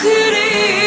그리